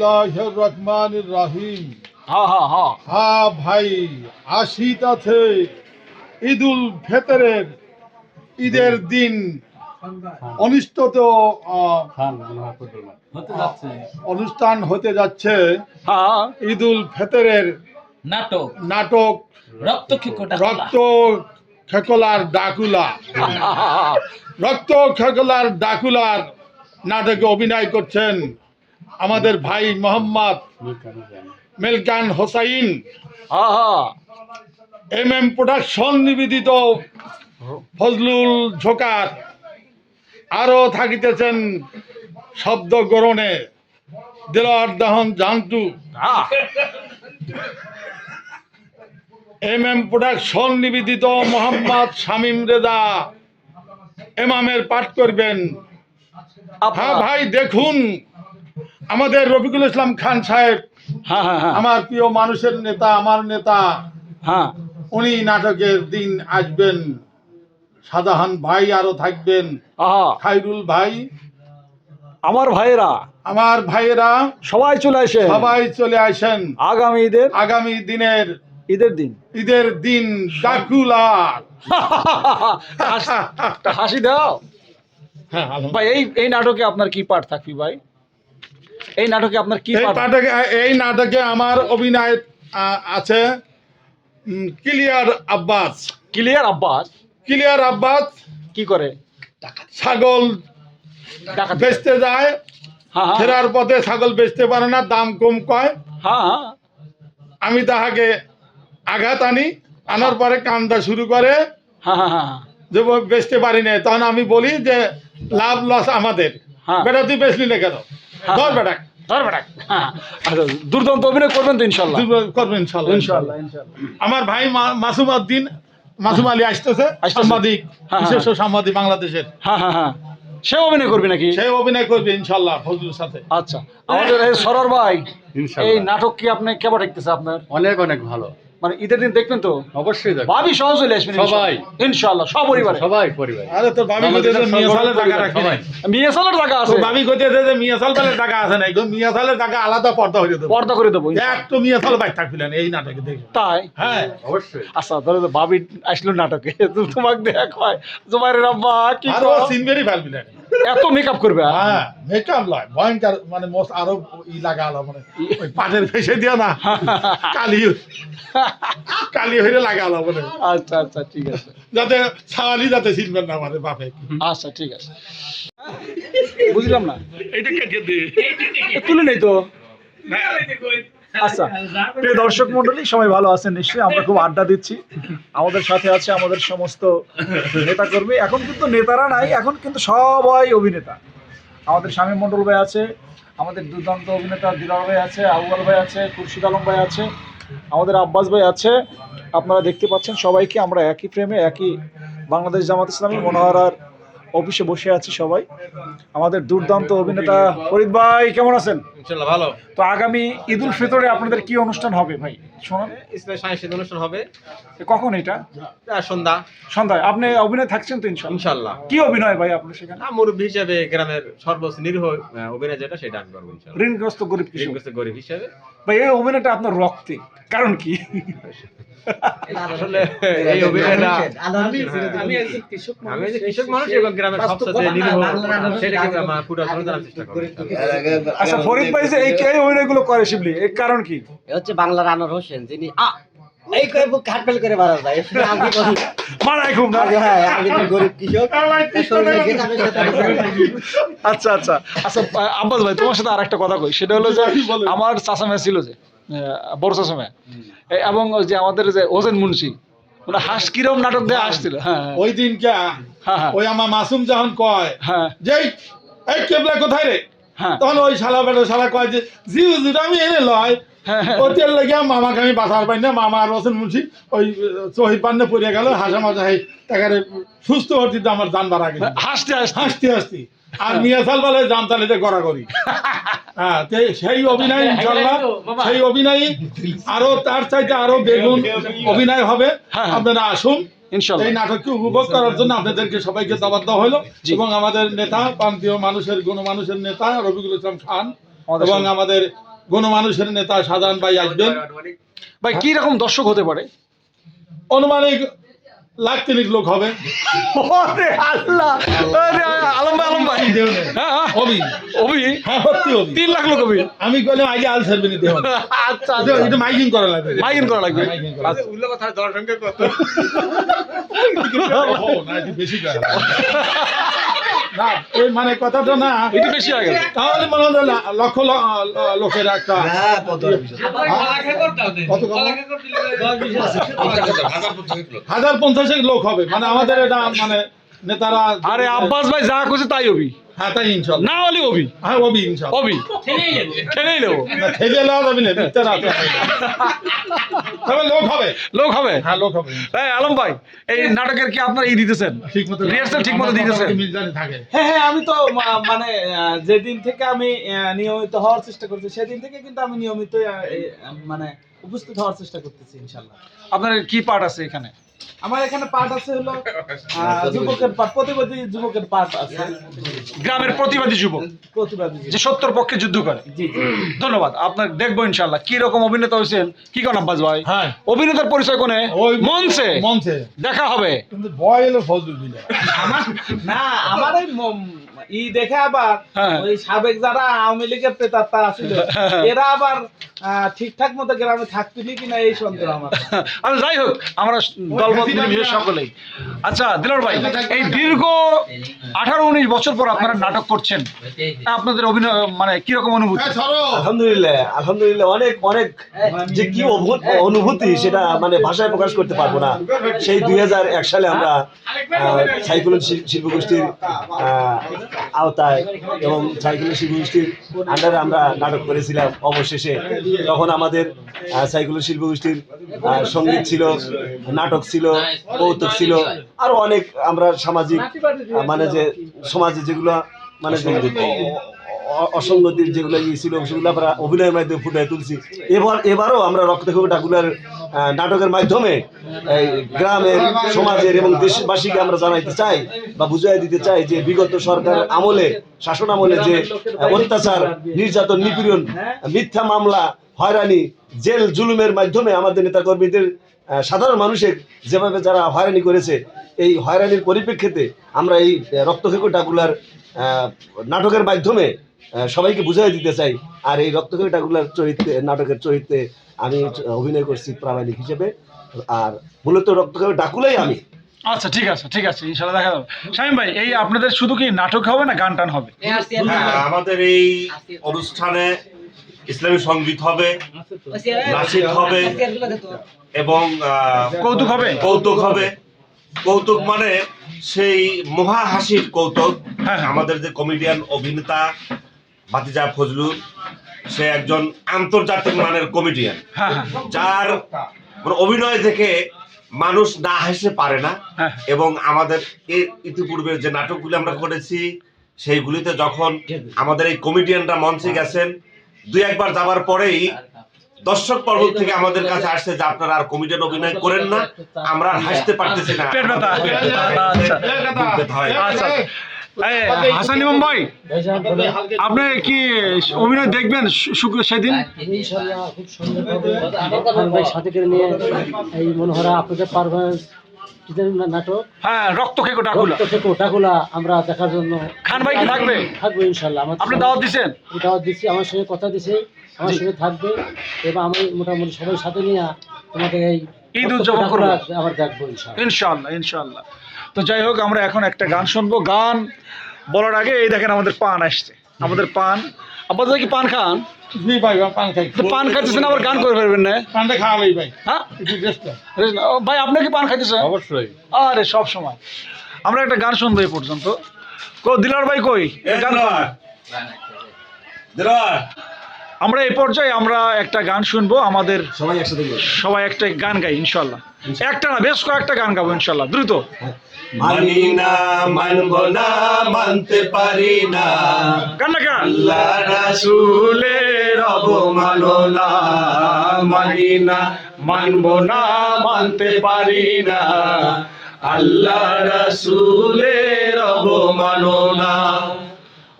রহমানির রহিম। হ্যাঁ ভাই আশিত আছে ঈদুল ফেতরের ঈদের দিন। অনুষ্ঠিত অনুষ্ঠান হতে যাচ্ছে। ঈদুল ফেতরের নাটক। নাটক। রক্তক্ষিকটা রক্ত খেকলার ডাকুলা। রক্ত খেকলার ডাকুলার নাটকে অভিনয় করছেন আমাদের ভাই Mohammad Melkan Hossain. M M production নিবেদিত ফজলুল ঝোকার। আরও থাকিতেছেন শব্দ গ্রহণে দেলোয়ার দহন জানতু। এম এম প্রোডাকশন নিবেদিত মোহাম্মদ শামীম রেজা। এমামের পাঠ করবেন। হ্যাঁ ভাই, দেখুন। আমাদের রফিকুল ইসলাম খান সাহেব হ্যাঁ হ্যাঁ হ্যাঁ। আমার প্রিয় মানুষের নেতা আমার নেতা। হ্যাঁ। উনি নাটকের দিন আসবেন। সাদাহান ভাই আরও থাকবেন। খাইরুল ভাই। আমার ভাইয়েরা। আমার ভাইয়েরা। সবাই চলে আসে সবাই চলে আসেন। আগামী ঈদের? আগামী দিনের ঈদের দিন। ঈদের দিন হাসি দাও। হ্যাঁ ভাই এই এই নাটকে আপনার কি পাঠ থাকবি ভাই? এই নাটকে আপনার কি এই নাটকে এই নাটকে আমার অভিনয় আছে clear Abbas. Clear Abbas? Clear Abbas কি করে? ছাগল বেচতে যায় হ্যাঁ হ্যাঁ। ফেরার পথে ছাগল বেচতে পারে না দাম কম কয়। হ্যাঁ আমি তাহাকে আঘাত আনি আনার পরে কান্দা শুরু করে যে বেচতে পারি না তখন আমি বলি যে লাভ লস আমাদের। বেটা তুই বেচলি না কেন। ধর বেটা ধর বেটা হ্যাঁ আচ্ছা দুর্দান্ত অভিনয় করবেন তো ইনশাল্লাহ করবেন ইনশাল্লাহ ইনশাল্লাহ আমার ভাই মাসুম উদ্দিন মাসুম আলী আসতেছে। সাংবাদিক হ্যাঁ, বিশেষ হ্যাঁ। সাংবাদিক বাংলাদেশের। হ্যাঁ হ্যাঁ হ্যাঁ। সে অভিনয় করবে নাকি? সে অভিনয় করবে ইনশাল্লাহ ফজলুর সাথে। আচ্ছা আমাদের এই সরর ভাই এই নাটক কি আপনি কেমন দেখতেছে আপনার? অনেক অনেক ভালো। মানে ঈদের দিন দেখবেন তো? অবশ্যই ভাবি সহ চলে আসবেন সবাই। সপরিবারে সবাই পরিবার। আরে তোর ভাবি আমাদের কইতেছে মিয়া সালের টাকা পরিবার, রাখি মিয়া সালের টাকা আছে। ভাবি কইতেছে যে মিয়া সাল টাকা আছে নাই। গো, মিয়া সালের টাকা আলাদা পর্দা হয়ে দেবো। পর্দা করে দেবো এক তো মিয়া সাল বাইর থাকছিলেন এই নাটকে দেখে তাই? হ্যাঁ। অবশ্যই। আচ্ছা ধরো তো ভাবি আসলো নাটকে। তোমাকে দেখ হয়। তোমার রাব্বা কি আর করো? এত মেকআপ করবে? হ্যাঁ মেকআপ লয়। ভয়ঙ্কর মানে মোস্ট আরও ই লাগা আলো মানে। ওই পাটের ফেসে দিয়া না। কালি কালি হইলে লাগা আলো মানে। আচ্ছা আচ্ছা ঠিক আছে। যাতে ছাওয়ালি যাতে চিনবেন না মানে বাপে। আচ্ছা ঠিক আছে। বুঝলাম না। এইটা কে দে তুলে নেই তো? আচ্ছা প্রিয় দর্শক মন্ডলী সবাই ভালো আছেন নিশ্চয়ই? আমরা খুব আড্ডা দিচ্ছি। আমাদের সাথে আছে আমাদের সমস্ত নেতাকর্মী। এখন কিন্তু নেতারা নাই, এখন কিন্তু সবাই অভিনেতা। আমাদের স্বামী মণ্ডল ভাই আছে, আমাদের দুর্দান্ত অভিনেতা দিলার ভাই আছে, আউয়াল ভাই আছে, খুরশিদ আলম ভাই আছে, আমাদের আব্বাস ভাই আছে। আপনারা দেখতে পাচ্ছেন সবাইকে, আমরা একই ফ্রেমে একই বাংলাদেশ জামাত ইসলামী মনোহরার অফিসে বসে আছি সবাই। আমাদের দুর্দান্ত অভিনেতা ফরিদ ভাই, কেমন আছেন? ইনশাল্লাহ ভালো। তো আগামী ঈদ উল ফিতরে আপনাদের কি অনুষ্ঠান হবে ভাই? শোনান। ইসলামী সাংস্কৃতিক অনুষ্ঠান হবে। কখন এটা? সন্ধ্যা। সন্ধ্যায়। আপনি অভিনয় থাকছেন তো ইনশাল্লাহ ইনশাল্লাহ কি অভিনয় ভাই আপনার সেখানে? না মুরব্বী হিসেবে গ্রামের সর্বোচ্চ নিরীহ অভিনয় যেটা সেটা আমি করব ইনশাল্লাহ ঋণগ্রস্ত গরিব ঋণগ্রস্ত গরিব হিসেবে। ভাই এই অভিনয়টা আপনার রক্তে। কারণ কি? আসলে এই অভিনয়টা আমি যে কৃষক মানুষ এবং গ্রামের সবচেয়ে নিরীহ সেটা কিন্তু আমার পুরো চেষ্টা করব আচ্ছা ফরিদ ভাই যে এই এই অভিনয়গুলো করে শিবলি এর কারণ কি? এ হচ্ছে বাংলার আনোয়ার হোসেন যিনি আ এই করে বুক হাটফেল করে মারা যায়। আমি বলি, খুব না? হ্যাঁ আমি গরিব কৃষক। আচ্ছা আচ্ছা। আচ্ছা আব্বাস ভাই তোমার সাথে আরেকটা কথা কই সেটা হলো যে আমার চাচামা ছিল যে বড় চাচামা এ- এবং যে আমাদের যে ওজেন মুন্সি মানে হাঁস কিরম নাটক দিয়ে আসছিল হ্যাঁ হ্যাঁ, ওই দিন কে হ্যাঁ হ্যাঁ। ওই আমার মাসুম যখন কয় হ্যাঁ। যে এই- কেবলা কোথায় রে? তখন ওই শালা বেটা শালা কয় যে জি হুজুর আমি এনে লয়। হ্যাঁ, হ্যাঁ। লাগিয়া মামাকে আমি বাঁচার পাই না। মামা আর রসেন মুন্সি ওই শহীদ পান্নে পড়ে গেল। হাসা মাজা হাই তাকারে সুস্থ হতে আমার জান বাড়া গেছে। হাসতে হাসতে। হাসতে হাসতে। আর মিয়া সাল বলে জান তালিতে গড়াগড়ি। হ্যাঁ সেই অভিনয় ইনশাল্লাহ সেই অভিনয় আরও তার চাইতে আরও বেগুন অভিনয় হবে। হ্যাঁ। আপনারা আসুন। ইনশাল্লাহ। এই নাটককে উপভোগ করার জন্য আপনাদেরকে সবাইকে দাবাত দেওয়া হলো এবং আমাদের নেতা প্রান্তীয় মানুষের গণমানুষের নেতা রবিকুল ইসলাম খান এবং। আমাদের গণমানুষের নেতা সাধারণ ভাই আসবেন। ভাই কি রকম দর্শক হতে পারে? অনুমানিক লাখ তিনিক লোক হবে। ওরে আল্লাহ আরে আলম ভাই আলম ভাই। অবি অবি হ্যাঁ সত্যি অবি তিন লাখ লোক অবি আমি কইলে আগে আল সার্ভে নিতে হবে আচ্ছা এটা মাইকিং করা লাগবে। মাইকিং করা লাগবে। উল্লেখ কথা জনসংখ্যা কত? ও, না, একটু বেশি করা লাগবে। না মানে কথাটা না একটু বেশি হয়ে তাহলে মনে হলো লক্ষ লোকের একটা কত কম? হাজার পঞ্চাশেক লোক হবে মানে আমাদের এটা মানে নেতারা আরে আব্বাস ভাই যা করছে তাই অভি হ্যাঁ তাই ইনশাল্লাহ। না হলে অভি। হ্যাঁ ওবি ইনশাল্লাহ। অভি। ঠেলেই নেব। না ঠেলে যাবে না ভিতরে আছে তবে লোক হবে। লোক হবে। হ্যাঁ লোক হবে। এই আলম ভাই এই নাটকের কি আপনারা এই দিতেছেন? ঠিক মতো Rehearsal ঠিক মতো দিতেছেন? থাকে। হ্যাঁ হ্যাঁ আমি তো মানে যেদিন থেকে আমি আহ, নিয়মিত হওয়ার চেষ্টা করছি সেদিন থেকে কিন্তু আমি নিয়মিত মানে উপস্থিত হওয়ার চেষ্টা করতেছি ইনশাল্লাহ। আপনার কি পার্ট আছে এখানে? আমার এখানে পার্ট আছে হলো যুবকের পার্ট প্রতিবাদী যুবকের পার্ট আছে। গ্রামের প্রতিবাদী যুবক। প্রতিবাদী যে সত্যর পক্ষে যুদ্ধ করে। জি ধন্যবাদ আপনার দেখব ইনশাল্লাহ কি রকম অভিনেতা হয়েছেন? কি কোন আব্বাস ভাই? হ্যাঁ। অভিনেতার পরিচয় কোনে? ওই মঞ্চে। মঞ্চে। দেখা হবে। কিন্তু বয় এলো ফজলুল আমার না আমার এই ই দেখে আবার হ্যাঁ। ওই সাবেক যারা আওয়ামী লীগের প্রেতাত্মা আছিল এরা আবার ঠিকঠাক মতো গ্রামে থাকতেনি কিনা এই সন্দেহ আমার। আচ্ছা যাই হোক আমরা নির্বিশেষে সকলেই। আচ্ছা দিলর ভাই এই দীর্ঘ আঠারো উনিশ বছর পর আপনারা নাটক করছেন আপনাদের অভিনয় মানে কীরকম অনুভূতি? হ্যাঁ আলহামদুলিল্লাহ আলহামদুলিল্লাহ অনেক অনেক যে কি অনুভূতি সেটা মানে ভাষায় প্রকাশ করতে পারব না। সেই দুই হাজার এক সালে আমরা সাইকুলন শিল্পগোষ্ঠীর আহ, আওতায় এবং সাইকুলন শিল্পগোষ্ঠীর আন্ডারে আমরা নাটক করেছিলাম অবশেষে। তখন আমাদের সাইকুল শিল্প গোষ্ঠীর সংগীত ছিল, নাটক ছিল, কৌতুক ছিল আরও অনেক আমরা সামাজিক মানে যে সমাজে যেগুলো মানে অসঙ্গতির যেগুলো ইয়ে ছিল, সেগুলো আমরা অভিনয়ের মাধ্যমে ফুটিয়ে তুলছি। এবার এবারও আমরা রক্ত ঠাকুরের নাটকের মাধ্যমে গ্রামের, সমাজের এবং দেশবাসীকে আমরা জানাইতে চাই বা বুঝাই দিতে চাই যে বিগত সরকার আমলে, শাসন আমলে যে অত্যাচার, নির্যাতন, নিপীড়ন, মিথ্যা মামলা, হয়রানি, জেল জুলুমের মাধ্যমে আমাদের নেতাকর্মীদের সাধারণ মানুষের যেভাবে যারা হয়রানি করেছে, এই হয়রানির পরিপ্রেক্ষিতে আমরা এই রক্তক্ষেকো ডাকুলার নাটকের মাধ্যমে সবাইকে বুঝাই দিতে চাই। আর এই রক্তক্ষেকো ঠাকুলার চরিত্রে নাটকের চরিত্রে আমি অভিনয় করছি প্রামাণিক হিসেবে। আর মূলত রক্তক্ষেকো ডাকুলাই আমি। আচ্ছা ঠিক আছে ঠিক আছে ইনশাল্লাহ দেখা যাবে শামিম ভাই এই আপনাদের শুধু কি নাটক হবে না গান টান হবে? হ্যাঁ, আমাদের এই অনুষ্ঠানে ইসলামী সংগীত হবে নাসিদ হবে এবং আহ, কৌতুক হবে? কৌতুক হবে। কৌতুক মানে সেই মহা হাসির কৌতুক। হ্যাঁ, হ্যাঁ। আমাদের যে কমেডিয়ান অভিনেতা ভাতিজা ফজলুল সে একজন আন্তর্জাতিক মানের কমেডিয়ান হ্যাঁ হ্যাঁ। যার মানে অভিনয় দেখে মানুষ না হেসে পারে না। হ্যাঁ। এবং আমাদের এর ইতিপূর্বের যে নাটকগুলি আমরা করেছি সেইগুলিতে যখন আমাদের এই কমেডিয়ানরা মঞ্চে গেছেন দুই একবার যাবার পরেই দর্শক পর্ব থেকে আমাদের কাছে আসছে যে আপনারা আর কমেডিয়ান অভিনয় করেন না আমরা হাসতে পারতেছি না। হাসান ইমাম ভাই আপনি কি অভিনয় দেখবেন শুক্র সেদিন? ইনশাল্লাহ খুব সুন্দরভাবে খান ভাই সাথে করে নিয়ে এই মনোহরা আপনাদের পারফরমেন্স নাটক? হ্যাঁ রক্ত খেকো ডাকুলা রক্ত থেকে ওটাগুলা আমরা দেখার জন্য খান ভাই কি থাকবে? থাকব ইনশাল্লাহ আমার আপনি দাওয়াত দিছেন? দাওয়াত দিচ্ছি আমার সঙ্গে কথা দিছে আমার সঙ্গে থাকবে এবং আমি মোটামুটি সবাই সাথে নিয়ে তোমাকে এই ঈদ উদযাপন করব। আবার দেখব ইনশাল্লাহ। ইনশাল্লাহ ইনশাল্লাহ। তো যাই হোক আমরা এখন একটা গান শুনব। গান বলার আগে এই দেখেন আমাদের পান আসছে। আমাদের পান। আপনাদের কি পান খান? জি ভাই পান খাই। তো পান খাইতেছেন আবার গান করে ফেলবেন না? পানটা খাওয়াবেই ভাই। হ্যাঁ? ও, ভাই আপনি কি পান খাইতেছেন? অবশ্যই। আরে সব সময়। আমরা একটা গান শুনব এই পর্যন্ত। কো দিলার ভাই কই? এ গান আমরা এই পর্যায়ে আমরা একটা গান শুনব। আমাদের সবাই একসাথে সবাই একটা গান গাই ইনশাল্লাহ একটা না বেশ কয়েকটা গান গাবো ইনশাল্লাহ দ্রুত। মানি না মানব না মানতে পারি না। গান না গান। আল্লাহ রাসূলের অবমাননা। মানি না মানব না মানতে পারি না। আল্লাহ রাসূলের অবমাননা।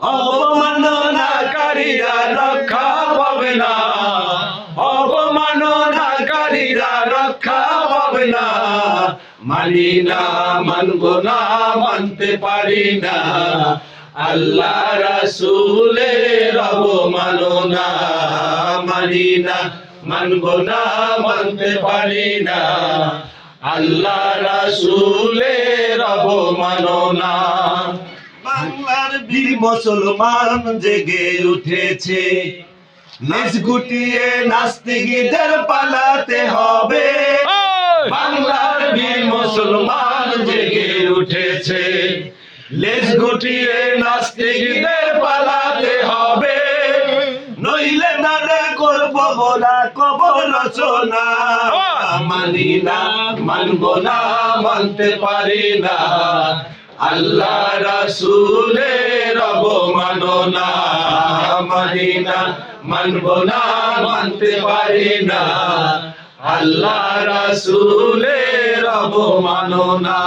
অবমাননাকারীরা রক্ষা পাবে না। নারীরা রক্ষা পাবে না মানি না মানব না, মানতে পারি না। আল্লাহ রাসূলের না মানি না মানব না, মানতে পারি না। আল্লাহ রাসূলের না বাংলার বীর মুসলমান জেগে উঠেছে। নাচ গুটিয়ে নাস্তিকদের পালাতে হবে। বাংলার বীর মুসলমান জেগে উঠেছে। লেজ গুটিয়ে নাস্তিকদের পালাতে হবে। নইলে নারে করব গোলা কবর রচনা। মানি না মানব না মানতে পারি না। আল্লাহ রাসুলের অবমাননা মানি না মানব না মানতে পারি না। আল্লাহ রাসুলের অবমাননা